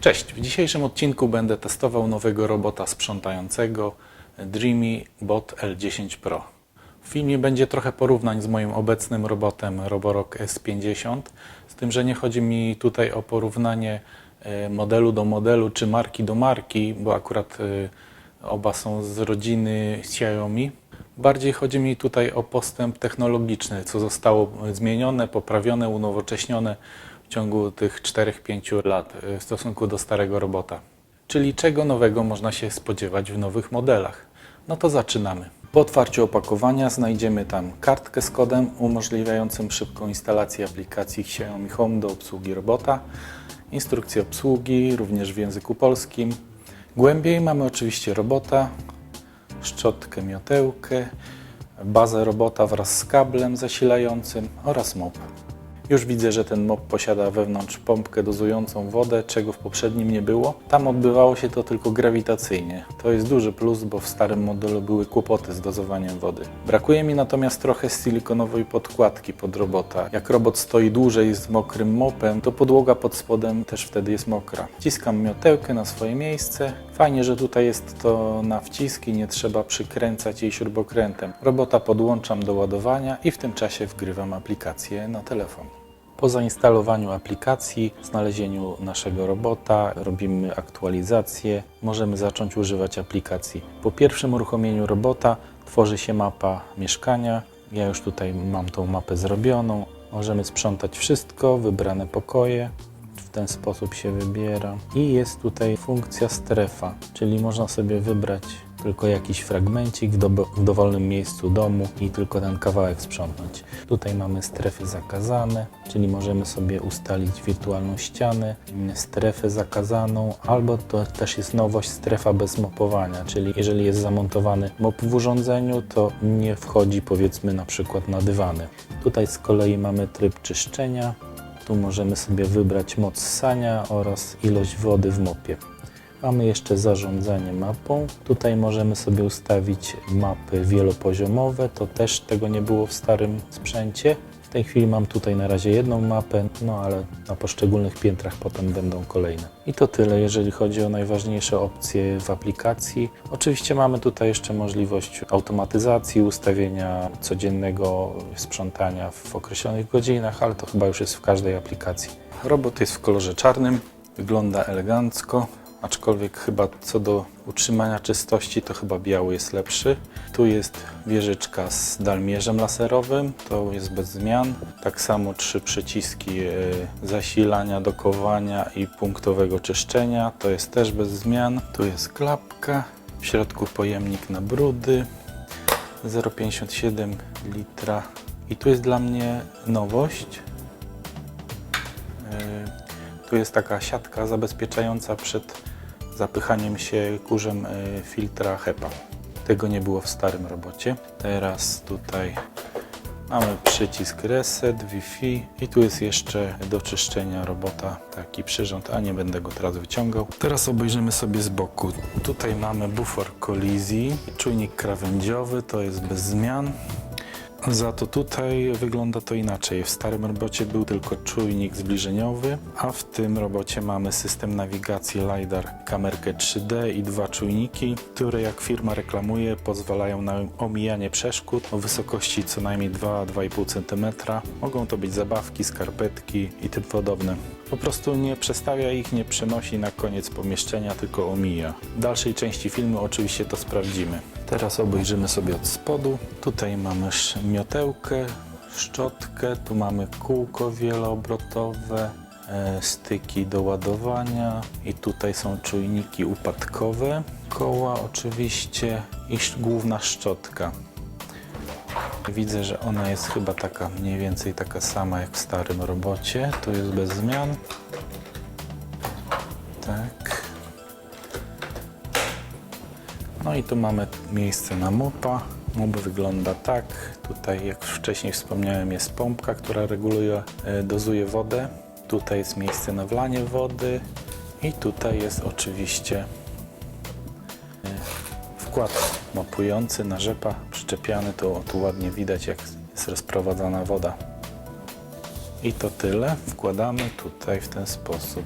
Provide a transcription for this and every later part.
Cześć, w dzisiejszym odcinku będę testował nowego robota sprzątającego Dreamy Bot L10 Pro. W filmie będzie trochę porównań z moim obecnym robotem Roborock S50, z tym, że nie chodzi mi tutaj o porównanie e, modelu do modelu czy marki do marki, bo akurat e, oba są z rodziny Xiaomi. Bardziej chodzi mi tutaj o postęp technologiczny, co zostało zmienione, poprawione, unowocześnione w ciągu tych 4-5 lat y, w stosunku do starego robota. Czyli czego nowego można się spodziewać w nowych modelach? No to zaczynamy. Po otwarciu opakowania znajdziemy tam kartkę z kodem umożliwiającym szybką instalację aplikacji Xiaomi Home do obsługi robota, instrukcję obsługi również w języku polskim. Głębiej mamy oczywiście robota, szczotkę, miotełkę, bazę robota wraz z kablem zasilającym oraz mop. Już widzę, że ten mop posiada wewnątrz pompkę dozującą wodę, czego w poprzednim nie było. Tam odbywało się to tylko grawitacyjnie. To jest duży plus, bo w starym modelu były kłopoty z dozowaniem wody. Brakuje mi natomiast trochę silikonowej podkładki pod robota. Jak robot stoi dłużej z mokrym mopem, to podłoga pod spodem też wtedy jest mokra. Wciskam miotełkę na swoje miejsce. Fajnie, że tutaj jest to na wciski, nie trzeba przykręcać jej śrubokrętem. Robota podłączam do ładowania i w tym czasie wgrywam aplikację na telefon. Po zainstalowaniu aplikacji, znalezieniu naszego robota, robimy aktualizację, możemy zacząć używać aplikacji. Po pierwszym uruchomieniu robota tworzy się mapa mieszkania. Ja już tutaj mam tą mapę zrobioną. Możemy sprzątać wszystko, wybrane pokoje. W ten sposób się wybiera. I jest tutaj funkcja strefa, czyli można sobie wybrać tylko jakiś fragmencik w, do, w dowolnym miejscu domu i tylko ten kawałek sprzątnąć. Tutaj mamy strefy zakazane, czyli możemy sobie ustalić wirtualną ścianę, strefę zakazaną, albo to też jest nowość strefa bez mopowania, czyli jeżeli jest zamontowany mop w urządzeniu, to nie wchodzi powiedzmy na przykład na dywany. Tutaj z kolei mamy tryb czyszczenia, tu możemy sobie wybrać moc ssania oraz ilość wody w mopie. Mamy jeszcze zarządzanie mapą. Tutaj możemy sobie ustawić mapy wielopoziomowe. To też tego nie było w starym sprzęcie. W tej chwili mam tutaj na razie jedną mapę, no ale na poszczególnych piętrach potem będą kolejne. I to tyle, jeżeli chodzi o najważniejsze opcje w aplikacji. Oczywiście mamy tutaj jeszcze możliwość automatyzacji, ustawienia codziennego sprzątania w określonych godzinach, ale to chyba już jest w każdej aplikacji. Robot jest w kolorze czarnym, wygląda elegancko aczkolwiek chyba co do utrzymania czystości to chyba biały jest lepszy. Tu jest wieżyczka z dalmierzem laserowym, to jest bez zmian. Tak samo trzy przyciski e, zasilania, dokowania i punktowego czyszczenia, to jest też bez zmian. Tu jest klapka, w środku pojemnik na brudy, 0,57 litra i tu jest dla mnie nowość. E, Tu jest taka siatka zabezpieczająca przed zapychaniem się kurzem e, filtra HEPA. Tego nie było w starym robocie. Teraz tutaj mamy przycisk Reset, Wi-Fi i tu jest jeszcze do czyszczenia robota taki przyrząd, a nie będę go teraz wyciągał. Teraz obejrzymy sobie z boku. Tutaj mamy bufor kolizji, czujnik krawędziowy, to jest bez zmian. Za to tutaj wygląda to inaczej. W starym robocie był tylko czujnik zbliżeniowy, a w tym robocie mamy system nawigacji LiDAR, kamerkę 3D i dwa czujniki, które jak firma reklamuje pozwalają na omijanie przeszkód o wysokości co najmniej 2-2,5 cm. Mogą to być zabawki, skarpetki i tym podobne. Po prostu nie przestawia ich, nie przenosi na koniec pomieszczenia, tylko omija. W dalszej części filmu oczywiście to sprawdzimy. Teraz obejrzymy sobie od spodu. Tutaj mamy miotełkę, szczotkę, tu mamy kółko wieloobrotowe, e, styki do ładowania i tutaj są czujniki upadkowe, koła oczywiście i główna szczotka. Widzę, że ona jest chyba taka mniej więcej taka sama jak w starym robocie. Tu jest bez zmian. Tak. No i tu mamy miejsce na mopa. Mop wygląda tak. Tutaj, jak wcześniej wspomniałem, jest pompka, która reguluje, e, dozuje wodę. Tutaj jest miejsce na wlanie wody. I tutaj jest oczywiście wkład mopujący na rzepa przyczepiany, to tu ładnie widać jak jest rozprowadzana woda. I to tyle. Wkładamy tutaj w ten sposób.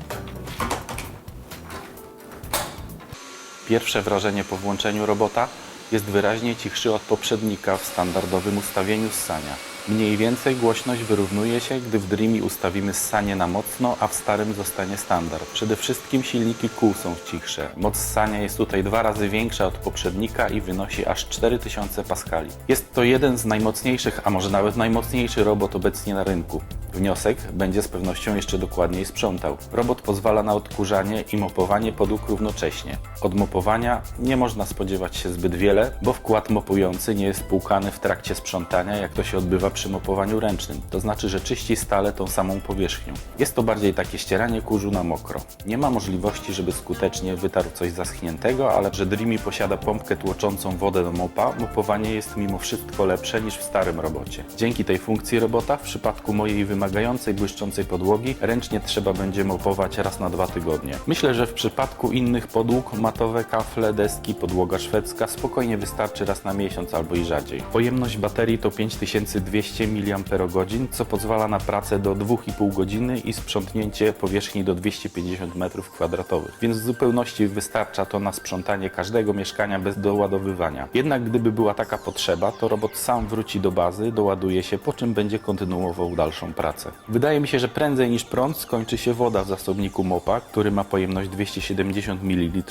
Pierwsze wrażenie po włączeniu robota jest wyraźnie cichszy od poprzednika w standardowym ustawieniu ssania. Mniej więcej głośność wyrównuje się, gdy w Dreamie ustawimy ssanie na mocno, a w starym zostanie standard. Przede wszystkim silniki kół są cichsze. Moc ssania jest tutaj dwa razy większa od poprzednika i wynosi aż 4000 paskali. Jest to jeden z najmocniejszych, a może nawet najmocniejszy robot obecnie na rynku. Wniosek będzie z pewnością jeszcze dokładniej sprzątał. Robot pozwala na odkurzanie i mopowanie podłóg równocześnie. Od mopowania nie można spodziewać się zbyt wiele, bo wkład mopujący nie jest płukany w trakcie sprzątania, jak to się odbywa przy mopowaniu ręcznym. To znaczy, że czyści stale tą samą powierzchnią. Jest to bardziej takie ścieranie kurzu na mokro. Nie ma możliwości, żeby skutecznie wytarł coś zaschniętego, ale że Dreamy posiada pompkę tłoczącą wodę do mopa, mopowanie jest mimo wszystko lepsze niż w starym robocie. Dzięki tej funkcji robota, w przypadku mojej wymagającej błyszczącej podłogi, ręcznie trzeba będzie mopować raz na dwa tygodnie. Myślę, że w przypadku innych podłóg, matowe kafle, deski, podłoga szwedzka, spokojnie wystarczy raz na miesiąc albo i rzadziej. Pojemność baterii to 5200 mAh, co pozwala na pracę do 2,5 godziny i sprzątnięcie powierzchni do 250 m2, więc w zupełności wystarcza to na sprzątanie każdego mieszkania bez doładowywania. Jednak gdyby była taka potrzeba, to robot sam wróci do bazy, doładuje się, po czym będzie kontynuował dalszą pracę. Wydaje mi się, że prędzej niż prąd skończy się woda w zasobniku MOPA, który ma pojemność 270 ml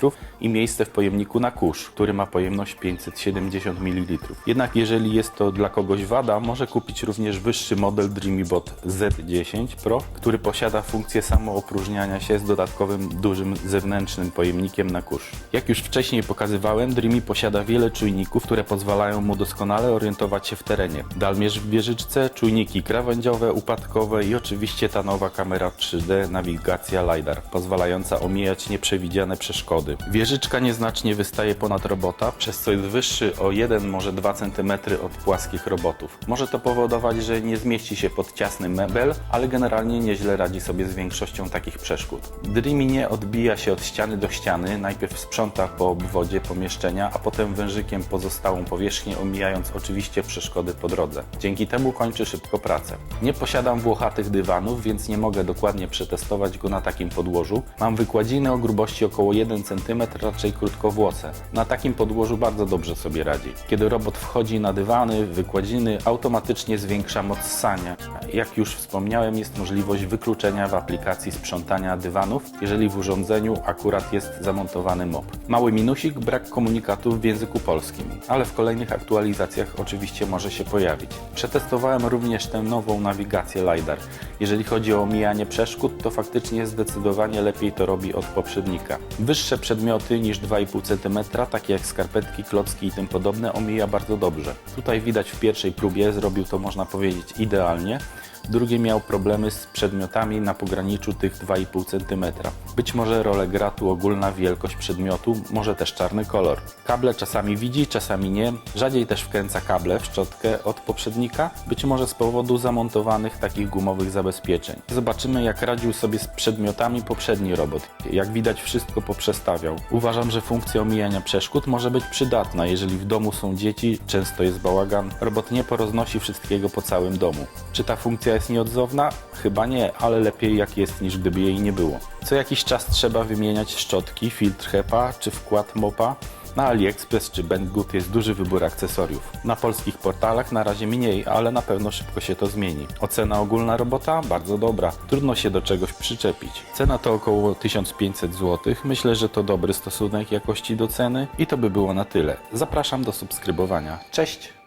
i miejsce w pojemniku na kurz, który ma pojemność 570 ml. Jednak jeżeli jest to dla kogoś wada, może kupić również wyższy model DreamyBot Z10 Pro, który posiada funkcję samoopróżniania się z dodatkowym dużym zewnętrznym pojemnikiem na kurz. Jak już wcześniej pokazywałem, Dreamy posiada wiele czujników, które pozwalają mu doskonale orientować się w terenie. Dalmierz w wieżyczce, czujniki krawędziowe, upadkowe i oczywiście ta nowa kamera 3D nawigacja LiDAR, pozwalająca omijać nieprzewidziane przeszkody. Wieżyczka nieznacznie wystaje ponad robota, przez co jest wyższy o 1, może 2 cm od płaskich robotów. Może to powodować, że nie zmieści się pod ciasny mebel, ale generalnie nieźle radzi sobie z większością takich przeszkód. Dreamy nie odbija się od ściany do ściany, najpierw sprząta po obwodzie pomieszczenia, a potem wężykiem pozostałą powierzchnię, omijając oczywiście przeszkody po drodze. Dzięki temu kończy szybko pracę. Nie posiadam włochatych dywanów, więc nie mogę dokładnie przetestować go na takim podłożu. Mam wykładziny o grubości około 1 cm, raczej krótkowłose. Na takim podłożu bardzo dobrze sobie radzi. Kiedy robot wchodzi na dywany, wykładziny, automatycznie zwiększa moc ssania. Jak już wspomniałem, jest możliwość wykluczenia w aplikacji sprzątania dywanów, jeżeli w urządzeniu akurat jest zamontowany mop. Mały minusik, brak komunikatów w języku polskim, ale w kolejnych aktualizacjach oczywiście może się pojawić. Przetestowałem również tę nową nawigację LiDAR. Jeżeli chodzi o omijanie przeszkód, to faktycznie zdecydowanie lepiej to robi od poprzednika. Wyższe przedmioty niż 2,5 cm, takie jak skarpetki, klocki i tym podobne, omija bardzo dobrze. Tutaj widać w pierwszej próbie zrobił to można powiedzieć idealnie. Drugie miał problemy z przedmiotami na pograniczu tych 2,5 cm. Być może rolę gra tu ogólna wielkość przedmiotu, może też czarny kolor. Kable czasami widzi, czasami nie. Rzadziej też wkręca kable w szczotkę od poprzednika, być może z powodu zamontowanych takich gumowych zabezpieczeń. Zobaczymy jak radził sobie z przedmiotami poprzedni robot. Jak widać wszystko poprzestawiał. Uważam, że funkcja omijania przeszkód może być przydatna, jeżeli w domu są dzieci, często jest bałagan. Robot nie poroznosi wszystkiego po całym domu. Czy ta funkcja jest nieodzowna? Chyba nie, ale lepiej jak jest niż gdyby jej nie było. Co jakiś czas trzeba wymieniać szczotki, filtr HEPA czy wkład MOPA. Na AliExpress czy Banggood jest duży wybór akcesoriów. Na polskich portalach na razie mniej, ale na pewno szybko się to zmieni. Ocena ogólna robota? Bardzo dobra. Trudno się do czegoś przyczepić. Cena to około 1500 zł. Myślę, że to dobry stosunek jakości do ceny i to by było na tyle. Zapraszam do subskrybowania. Cześć!